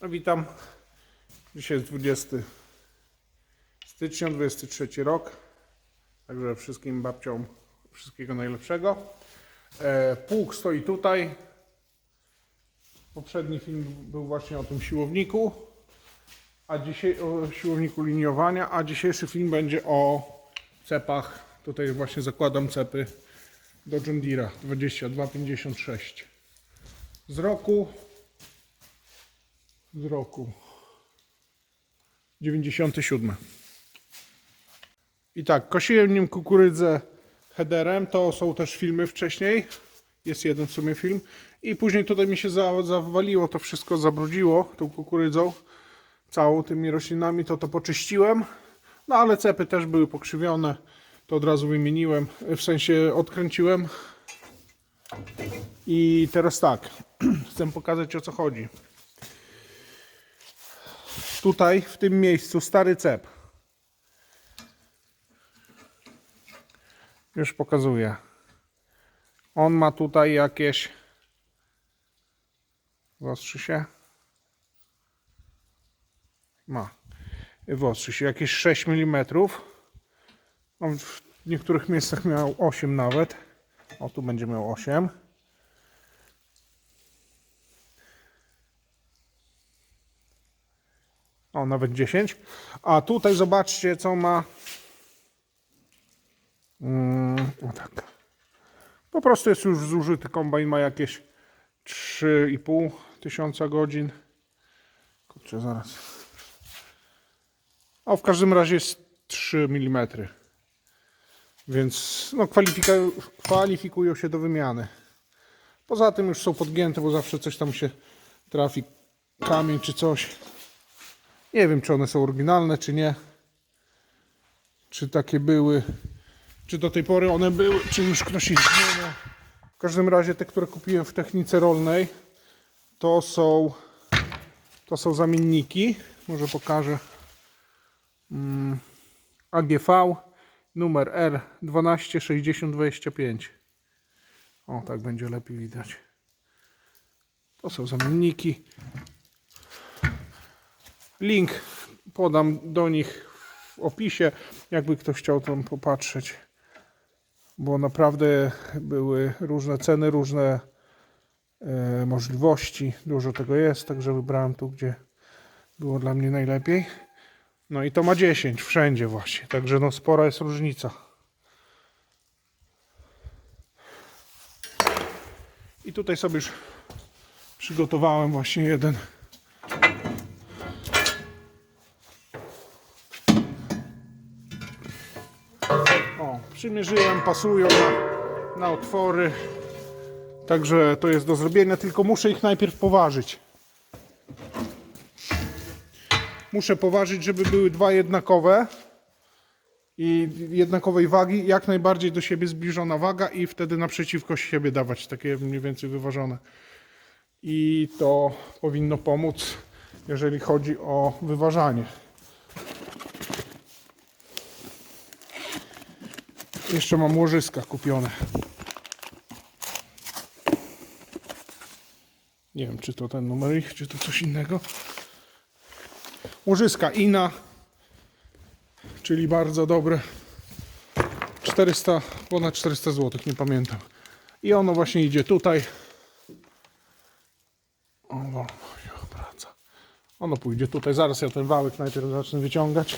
No, witam. Dzisiaj jest 20 stycznia, 23 rok. Także wszystkim babciom wszystkiego najlepszego. E, pług stoi tutaj. Poprzedni film był właśnie o tym siłowniku, a dzisiaj o siłowniku liniowania, a dzisiejszy film będzie o cepach. Tutaj właśnie zakładam cepy do John Deere'a 2256 z roku z roku 97. I tak, kosiłem nim kukurydzę headerem, to są też filmy wcześniej. Jest jeden w sumie film. I później tutaj mi się za- zawaliło to wszystko, zabrudziło tą kukurydzą, całą tymi roślinami, to to poczyściłem. No ale cepy też były pokrzywione, to od razu wymieniłem, w sensie odkręciłem. I teraz tak, chcę pokazać o co chodzi tutaj w tym miejscu stary cep. Już pokazuję. On ma tutaj jakieś. Wyostrzy się. Ma. Wyostrzy się jakieś 6 mm. On w niektórych miejscach miał 8 nawet. O, tu będzie miał 8. nawet 10. A tutaj zobaczcie, co ma. Mm, o tak. Po prostu jest już zużyty kombajn, ma jakieś 3,5 tysiąca godzin. Kurczę, zaraz. O, w każdym razie jest 3 mm. Więc no, kwalifika- kwalifikują się do wymiany. Poza tym już są podgięte, bo zawsze coś tam się trafi, kamień czy coś. Nie wiem, czy one są oryginalne, czy nie. Czy takie były. Czy do tej pory one były, czy już ktoś ich zmienia. W każdym razie te, które kupiłem w technice rolnej, to są to są zamienniki. Może pokażę. Mm, AGV numer R126025. O, tak będzie lepiej widać. To są zamienniki. Link podam do nich w opisie, jakby ktoś chciał tam popatrzeć. Bo naprawdę były różne ceny, różne e, możliwości. Dużo tego jest, także wybrałem tu, gdzie było dla mnie najlepiej. No i to ma 10 wszędzie właśnie, także no spora jest różnica. I tutaj sobie już przygotowałem właśnie jeden przymierzyłem, pasują na, na otwory. Także to jest do zrobienia, tylko muszę ich najpierw poważyć. Muszę poważyć, żeby były dwa jednakowe i jednakowej wagi, jak najbardziej do siebie zbliżona waga i wtedy naprzeciwko siebie dawać takie mniej więcej wyważone. I to powinno pomóc, jeżeli chodzi o wyważanie. Jeszcze mam łożyska kupione. Nie wiem, czy to ten numer ich, czy to coś innego. Łożyska Ina, czyli bardzo dobre. 400, ponad 400 zł, nie pamiętam. I ono właśnie idzie tutaj. O, o, o, praca. Ono pójdzie tutaj. Zaraz ja ten wałek najpierw zacznę wyciągać.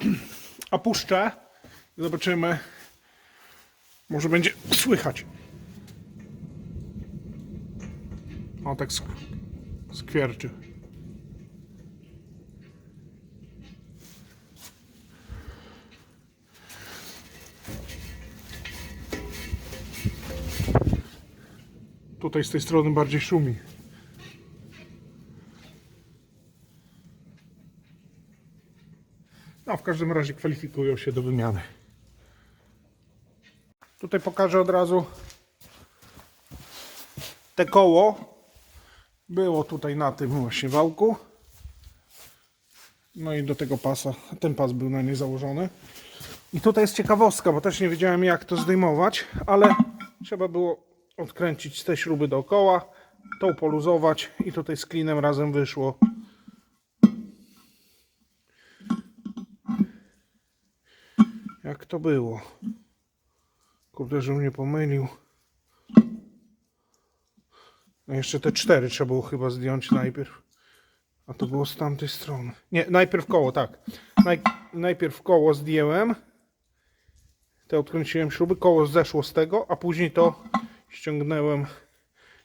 A puszczę. Zobaczymy. Może będzie słychać. O, tak sk- skwierczy. Tutaj z tej strony bardziej szumi. No, w każdym razie kwalifikują się do wymiany. Tutaj pokażę od razu te koło. Było tutaj na tym właśnie wałku. No i do tego pasa, ten pas był na nie założony. I tutaj jest ciekawostka, bo też nie wiedziałem jak to zdejmować, ale trzeba było odkręcić te śruby dookoła, tą poluzować i tutaj z klinem razem wyszło. Jak to było? Kurde, żebym nie pomylił. No jeszcze te cztery trzeba było chyba zdjąć najpierw. A to było z tamtej strony. Nie, najpierw koło, tak. Naj, najpierw koło zdjęłem. Te odkręciłem śruby, koło zeszło z tego, a później to ściągnąłem.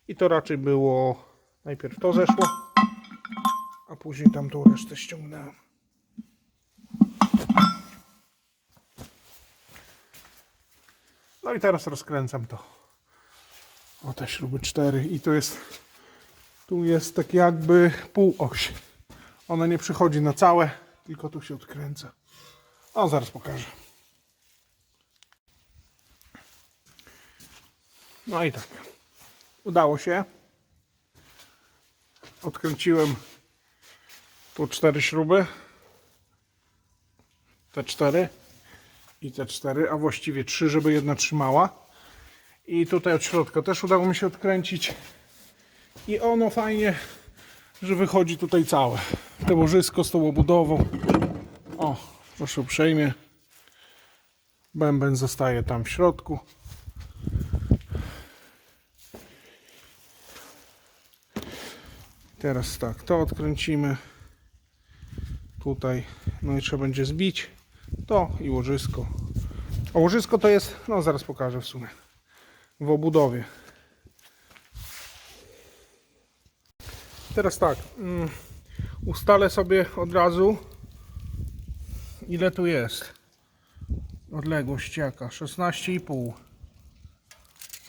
I to raczej było. Najpierw to zeszło, a później tamtą resztę ściągnąłem. No i teraz rozkręcam to. O te śruby 4 i tu jest tu jest tak jakby półoś. Ona nie przychodzi na całe, tylko tu się odkręca. O, zaraz pokażę. No i tak. Udało się. Odkręciłem tu cztery śruby. Te cztery i te cztery, a właściwie trzy, żeby jedna trzymała. I tutaj od środka też udało mi się odkręcić. I ono fajnie, że wychodzi tutaj całe. Te łożysko z tą obudową. O, proszę uprzejmie. Bęben zostaje tam w środku. Teraz tak, to odkręcimy. Tutaj, no i trzeba będzie zbić to i łożysko. A łożysko to jest, no zaraz pokażę w sumie, w obudowie. Teraz tak, mm, ustalę sobie od razu ile tu jest. Odległość jaka? 16,5.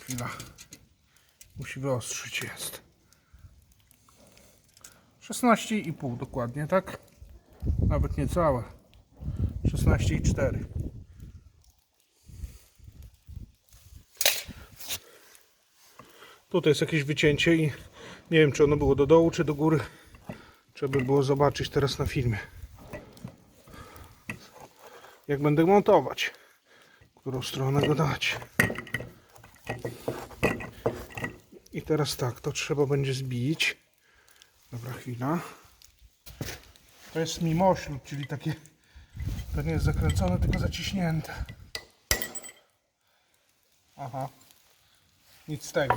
Chwila. Musi wyostrzyć jest. 16,5 dokładnie, tak? Nawet nie całe. 16,4. Tutaj jest jakieś wycięcie i nie wiem czy ono było do dołu czy do góry. Trzeba by było zobaczyć teraz na filmie. Jak będę montować. Którą stronę go dać. I teraz tak, to trzeba będzie zbić. Dobra, chwila. To jest mimoślub, czyli takie to nie jest zakręcone, tylko zaciśnięte. Aha. Nic z tego.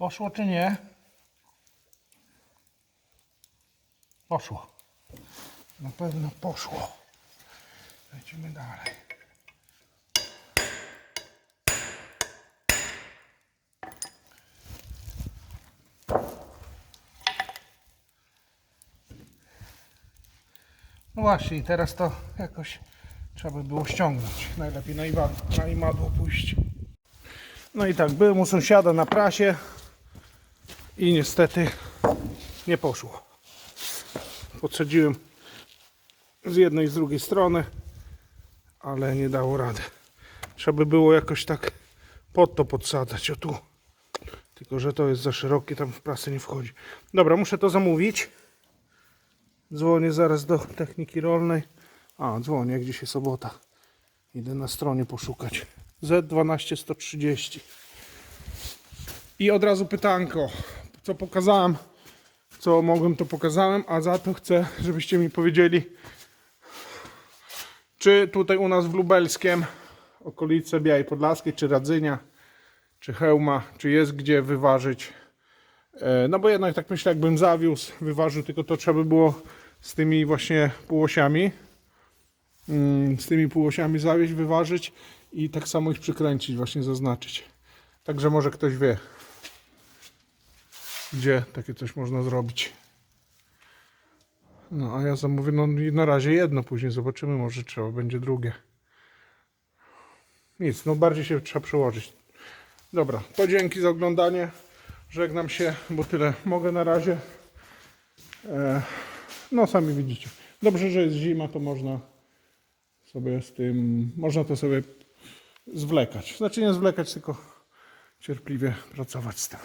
Poszło czy nie? Poszło. Na pewno poszło. Lecimy dalej. No właśnie, i teraz to jakoś trzeba by było ściągnąć. Najlepiej na imadło, na imadło pójść. No i tak, byłem u sąsiada na prasie i niestety nie poszło. Podsadziłem z jednej i z drugiej strony, ale nie dało rady. Trzeba by było jakoś tak pod to podsadzać, o tu. Tylko, że to jest za szerokie, tam w prasę nie wchodzi. Dobra, muszę to zamówić. Dzwonię zaraz do techniki rolnej. A, dzwonię, jak dzisiaj sobota. Idę na stronie poszukać. Z12130. I od razu pytanko, co pokazałem, co mogłem, to pokazałem, a za to chcę, żebyście mi powiedzieli, czy tutaj u nas w Lubelskiem, okolice Białej Podlaskiej, czy Radzynia, czy Hełma, czy jest gdzie wyważyć. E, No bo jednak tak myślę, jakbym zawiózł, wyważył, tylko to trzeba by było z tymi właśnie półosiami, mm, z tymi półosiami zawieźć, wyważyć i tak samo ich przykręcić, właśnie zaznaczyć. Także może ktoś wie, gdzie takie coś można zrobić. No a ja zamówię no, na razie jedno, później zobaczymy, może trzeba będzie drugie. Nic, no bardziej się trzeba przełożyć. Dobra, to dzięki za oglądanie. Żegnam się, bo tyle mogę na razie. E, no sami widzicie. Dobrze, że jest zima, to można sobie z tym, można to sobie zwlekać. Znaczy nie zwlekać, tylko cierpliwie pracować z tym.